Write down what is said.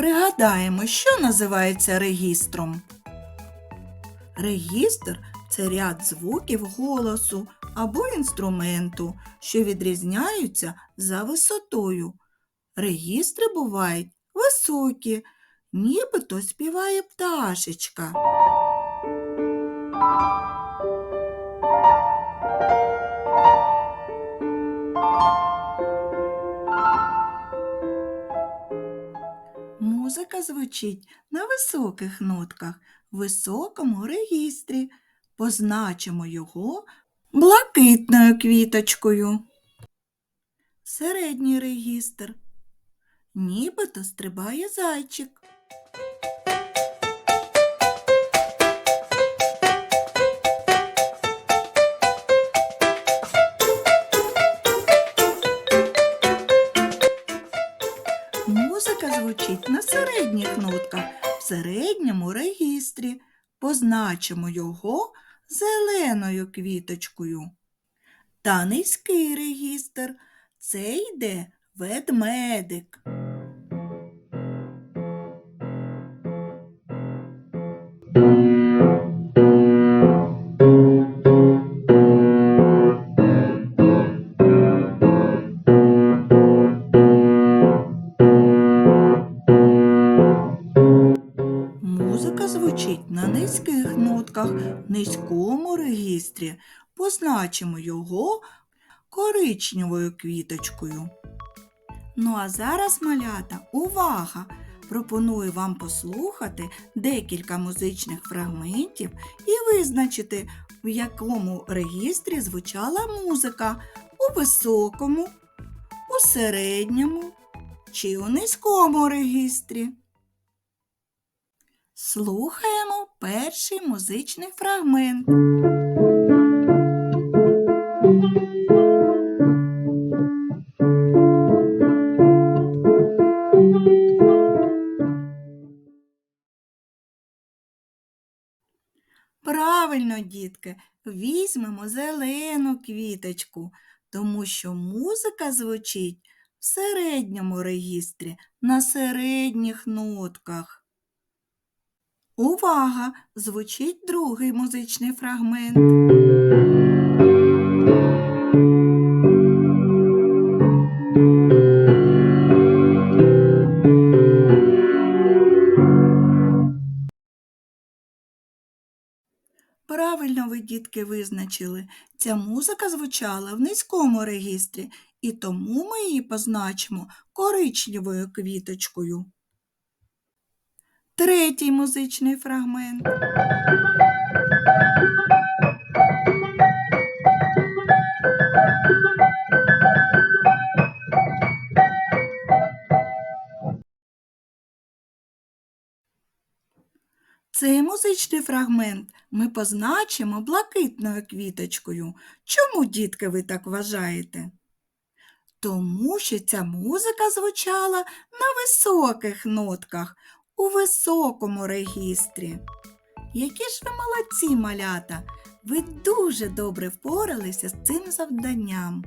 Пригадаємо, що називається регістром. Регістр це ряд звуків голосу або інструменту, що відрізняються за висотою. Регістри бувають високі, нібито співає пташечка. Музика звучить на високих нотках, в високому регістрі. Позначимо його блакитною квіточкою. Середній регістр. Нібито стрибає зайчик. Звучить на середніх нотках в середньому регістрі. Позначимо його зеленою квіточкою. Та низький регістр. Це йде ведмедик. Музика на низьких нотках, в низькому регістрі. Позначимо його коричневою квіточкою. Ну а зараз, малята, увага! Пропоную вам послухати декілька музичних фрагментів і визначити, в якому регістрі звучала музика у високому, у середньому чи у низькому регістрі. Слухаємо перший музичний фрагмент. Правильно, дітки, візьмемо зелену квіточку, тому що музика звучить в середньому регістрі на середніх нотках. Увага! Звучить другий музичний фрагмент. Правильно ви, дітки, визначили. Ця музика звучала в низькому регістрі, і тому ми її позначимо коричневою квіточкою. Третій музичний фрагмент. Цей музичний фрагмент ми позначимо блакитною квіточкою. Чому, дітки, ви так вважаєте? Тому що ця музика звучала на високих нотках, у високому регістрі. Які ж ви молодці, малята! Ви дуже добре впоралися з цим завданням.